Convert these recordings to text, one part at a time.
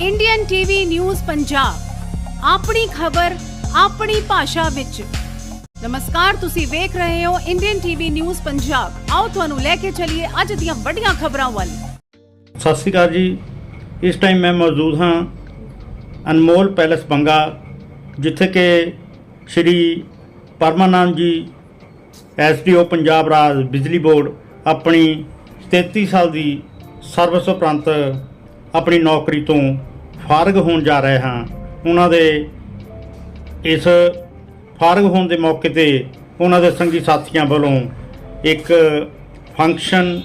Indian TV news Punjab ਆਪਣੀ ਖਬਰ, ਆਪਣੀ ਭਾਸ਼ਾ ਵਿੱਚ। ਨਮਸਕਾਰ, ਤੁਸੀਂ ਵੇਖ ਰਹੇ ਹੋ ਇੰਡੀਅਨ ਟੀਵੀ ਨਿਊਜ਼ ਪੰਜਾਬ ਆਓ ਤੁਹਾਨੂੰ ਲੈ ਕੇ ਚੱਲੀਏ ਅੱਜ ਦੀਆਂ ਵੱਡੀਆਂ ਖਬਰਾਂ ਵੱਲ। ਸਤਿ ਸ਼੍ਰੀ ਅਕਾਲ ਜੀ। ਇਸ ਟਾਈਮ ਮੈਂ ਮੌਜੂਦ ਹਾਂ ਅਨਮੋਲ ਪੈਲਸ ਬੰਗਾ, ਜਿੱਥੇ ਕਿ ਸ਼੍ਰੀ ਪਰਮਾਨੰਦ ਜੀ ਐਸਡੀਓ ਪੰਜਾਬ ਰਾਜ ਬਿਜਲੀ ਬੋਰਡ, ਆਪਣੀ 33 ਸਾਲ ਦੀ ਸਰਵਿਸ ਉਪਰੰਤ ਆਪਣੀ ਨੌਕਰੀ ਤੋਂ ਫਾਰਗ ਹੋਣ ਜਾ ਰਹੇ ਹਾਂ। ਉਹਨਾਂ ਦੇ ਇਸ ਫਾਰਗ ਹੋਣ ਦੇ ਮੌਕੇ ਤੇ ਉਹਨਾਂ ਦੇ ਸੰਗੀ ਸਾਥੀਆਂ ਵੱਲੋਂ ਇੱਕ ਫੰਕਸ਼ਨ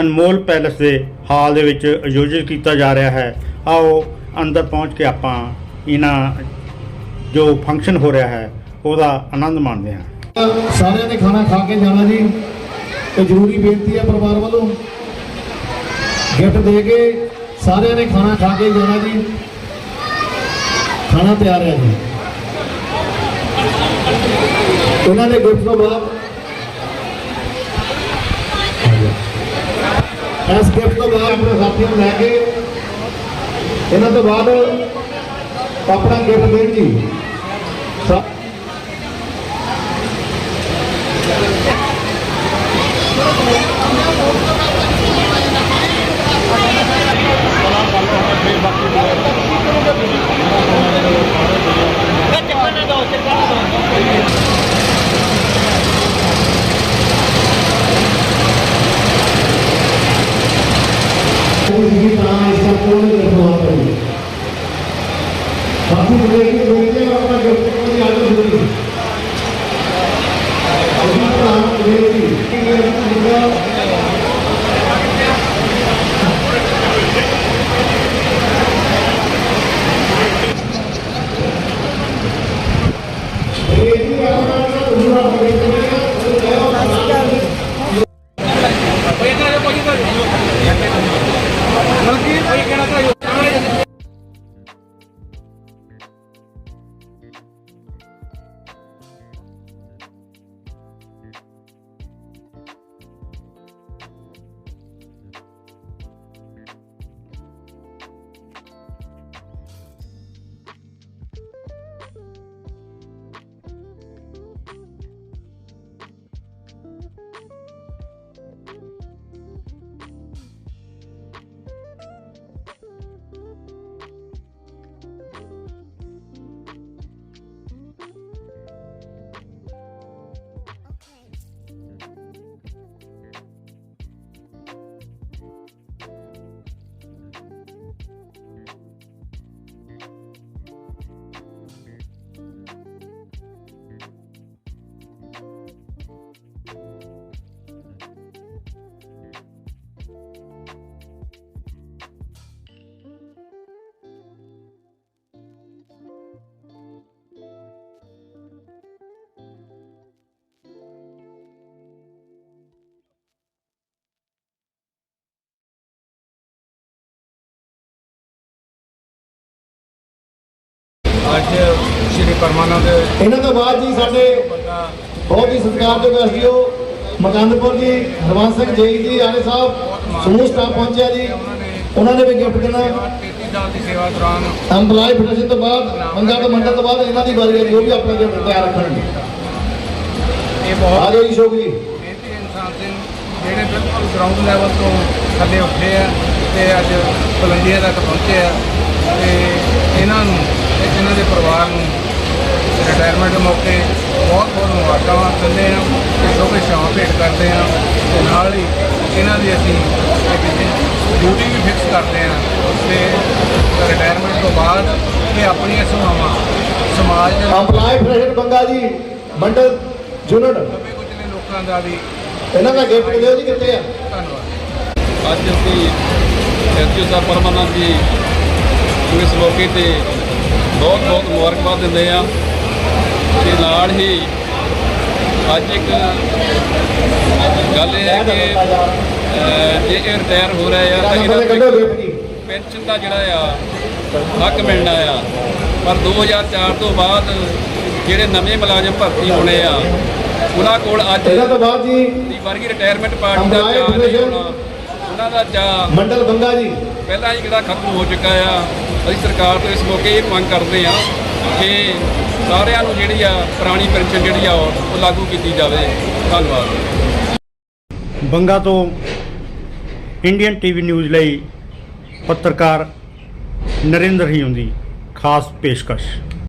ਅਨਮੋਲ ਪੈਲਸ ਦੇ ਹਾਲ ਦੇ ਵਿੱਚ ਆਯੋਜਿਤ ਕੀਤਾ ਜਾ ਰਿਹਾ ਹੈ। ਆਓ ਅੰਦਰ ਪਹੁੰਚ ਕੇ ਆਪਾਂ ਇਹਨਾਂ ਜੋ ਫੰਕਸ਼ਨ ਹੋ ਰਿਹਾ ਹੈ, ਉਹਦਾ ਆਨੰਦ ਮਾਣਦੇ ਹਾਂ। ਸਾਰਿਆਂ ਨੇ ਖਾਣਾ ਖਾ ਕੇ ਜਾਣਾ ਜੀ। ਤੇ ਜ਼ਰੂਰੀ ਬੇਨਤੀ ਹੈ ਪਰਿਵਾਰ ਵੱਲੋਂ। ਗਿਫਟ ਦੇ ਕੇ ਸਾਰਿਆਂ ਨੇ ਖਾਣਾ ਖਾ ਕੇ ਜਾਣਾ ਜੀ। ਖਾਣਾ ਤਿਆਰ ਹੈ ਜੀ। ਉਹਨਾਂ ਦੇ ਗਿਫਟ ਤੋਂ ਬਾਅਦ ਇਸ ਗਿਫਟ ਤੋਂ ਬਾਅਦ ਆਪਣੇ ਸਾਥੀਆਂ ਨੂੰ ਲੈ ਕੇ ਇਹਨਾਂ ਤੋਂ ਬਾਅਦ ਆਪਣਾ ਗਿਫਟ ਦੇਣ ਜੀ। ਸਾ- किसी ਅੱਜ ਸ਼੍ਰੀ ਪਰਮਾਨੰਦ ਇਹਨਾਂ ਤੋਂ ਬਾਅਦ ਜੀ ਸਾਡੇ ਬਹੁਤ ਹੀ ਸਤਿਕਾਰਯੋਗ ਐਸਡੀਓ ਮਕੰਦਪੁਰ ਜੀ ਹਰਵੰਸ ਸਿੰਘ ਜੇਈ ਜੀ ਆਲੇ ਸਾਹਿਬ ਸਮੂਹ ਸਟਾਫ ਪਹੁੰਚਿਆ ਜੀ। ਉਹਨਾਂ ਨੇ ਵੀ ਗਿਫਟ ਦੇਣਾ 33 ਸਾਲ ਦੀ ਸੇਵਾ ਦੌਰਾਨ ਫੈਡਰੇਸ਼ਨ ਤੋਂ ਬਾਅਦ ਮੰਗਾ ਤੋਂ ਮੰਡਲ ਤੋਂ ਬਾਅਦ ਇਹਨਾਂ ਦੀ ਵਾਰੀ ਹੈ ਉਹ ਵੀ ਆਪਣਾ ਗਿਫਟ ਤਿਆਰ ਰੱਖਣਗੇ ਇਹ ਆ ਬਹੁਤ ਜਾਓ ਜੀ ਸ਼ੋਕ ਜੀ। ਮਿਹਨਤੀ ਇਨਸਾਨ ਸੀ ਜਿਹੜੇ ਬਿਲਕੁਲ ਗਰਾਊਂਡ ਲੈਵਲ ਤੋਂ ਥੱਲੇ ਉੱਠੇ ਆ ਤੇ ਅੱਜ ਬੁਲੰਦੀਆਂ ਤੱਕ ਪਹੁੰਚੇ ਆ ਤੇ ਇਹਨਾਂ ਨੂੰ ਇਹਨਾਂ ਦੇ ਪਰਿਵਾਰ ਨੂੰ ਰਿਟਾਇਰਮੈਂਟ ਦੇ ਮੌਕੇ ਬਹੁਤ ਬਹੁਤ ਮੁਬਾਰਕਾਂ ਦਿੰਦੇ ਆ ਤੇ ਸ਼ੁਭ ਸ਼ਾਮ ਭੇਟ ਕਰਦੇ ਆ ਤੇ ਨਾਲ ਹੀ ਇਹਨਾਂ ਦੀ ਅਸੀਂ ਡਿਊਟੀ ਵੀ ਫਿਕਸ ਕਰਦੇ ਆ ਤੇ ਰਿਟਾਇਰਮੈਂਟ ਤੋਂ ਬਾਅਦ ਇਹ ਆਪਣੀਆਂ ਸੇਵਾਵਾਂ ਸਮਾਜ ਦੇ ਐਮਪਲਾਈ ਫੈਡਰੇਸ਼ਨ ਬੰਗਾ ਜੀ ਮੰਡਲ ਯੂਨਿਟ। ਕੁਚਲੇ ਲੋਕਾਂ ਦਾ ਵੀ ਇਹਨਾਂ ਦਾ ਗਿਫਟ ਦਿਓ ਜੀ ਕਿੱਥੇ ਆ? ਧੰਨਵਾਦ। ਅੱਜ ਅਸੀਂ ਐਸਪੀ ਸਾਹਿਬ ਪਰਮਾਨੰਦ ਜੀ ਇਸ ਮੌਕੇ ਤੇ ਬਹੁਤ ਬਹੁਤ ਮੁਬਾਰਕਬਾਦ ਦਿੰਦੇ ਆ ਤੇ ਨਾਲ ਹੀ ਅੱਜ ਇੱਕ ਗੱਲ ਇਹ ਹੈ ਕਿ ਜੇ ਇਹ ਰਿਟਾਇਰ ਹੋ ਰਹੇ ਆ ਤਾਂ ਇਹਨਾਂ ਨੂੰ ਪੈਨਸ਼ਨ ਦਾ ਜਿਹੜਾ ਆ ਹੱਕ ਮਿਲਣਾ ਆ। ਪਰ 2004 ਤੋਂ ਬਾਅਦ ਜਿਹੜੇ ਨਵੇਂ ਮੁਲਾਜ਼ਮ ਭਰਤੀ ਹੋਣੇ ਆ ਉਹਨਾਂ ਕੋਲ ਅੱਜ ਤੋਂ ਬਾਅਦ ਜੀ ਦੀ ਵਰਗੀ ਰਿਟਾਇਰਮੈਂਟ ਪਾਰਟੀ ਦਾ ਚਾਹ ਨਹੀਂ Federation ਹੋਣਾ। ਉਹਨਾਂ ਦਾ ਚਾਅ ਮੰਡਲ ਬੰਗਾ ਜੀ। ਪਹਿਲਾਂ ਹੀ ਜਿਹੜਾ ਖਤਮ ਹੋ ਚੁੱਕਾ ਆ। ਅਸੀਂ ਸਰਕਾਰ ਤੋਂ ਇਸ ਮੌਕੇ ਇਹ ਮੰਗ ਕਰਦੇ ਆ ਕਿ ਸਾਰਿਆਂ ਨੂੰ ਜਿਹੜੀ ਆ ਪੁਰਾਣੀ ਪੈਨਸ਼ਨ ਜਿਹੜੀ ਆ ਉਹ ਲਾਗੂ ਕੀਤੀ ਜਾਵੇ। ਧੰਨਵਾਦ। ਬੰਗਾ ਤੋਂ ਇੰਡੀਅਨ ਟੀਵੀ ਨਿਊਜ਼ ਲਈ ਪੱਤਰਕਾਰ ਨਰਿੰਦਰ ਹਿਊਂ ਦੀ ਖਾਸ ਪੇਸ਼ਕਸ਼।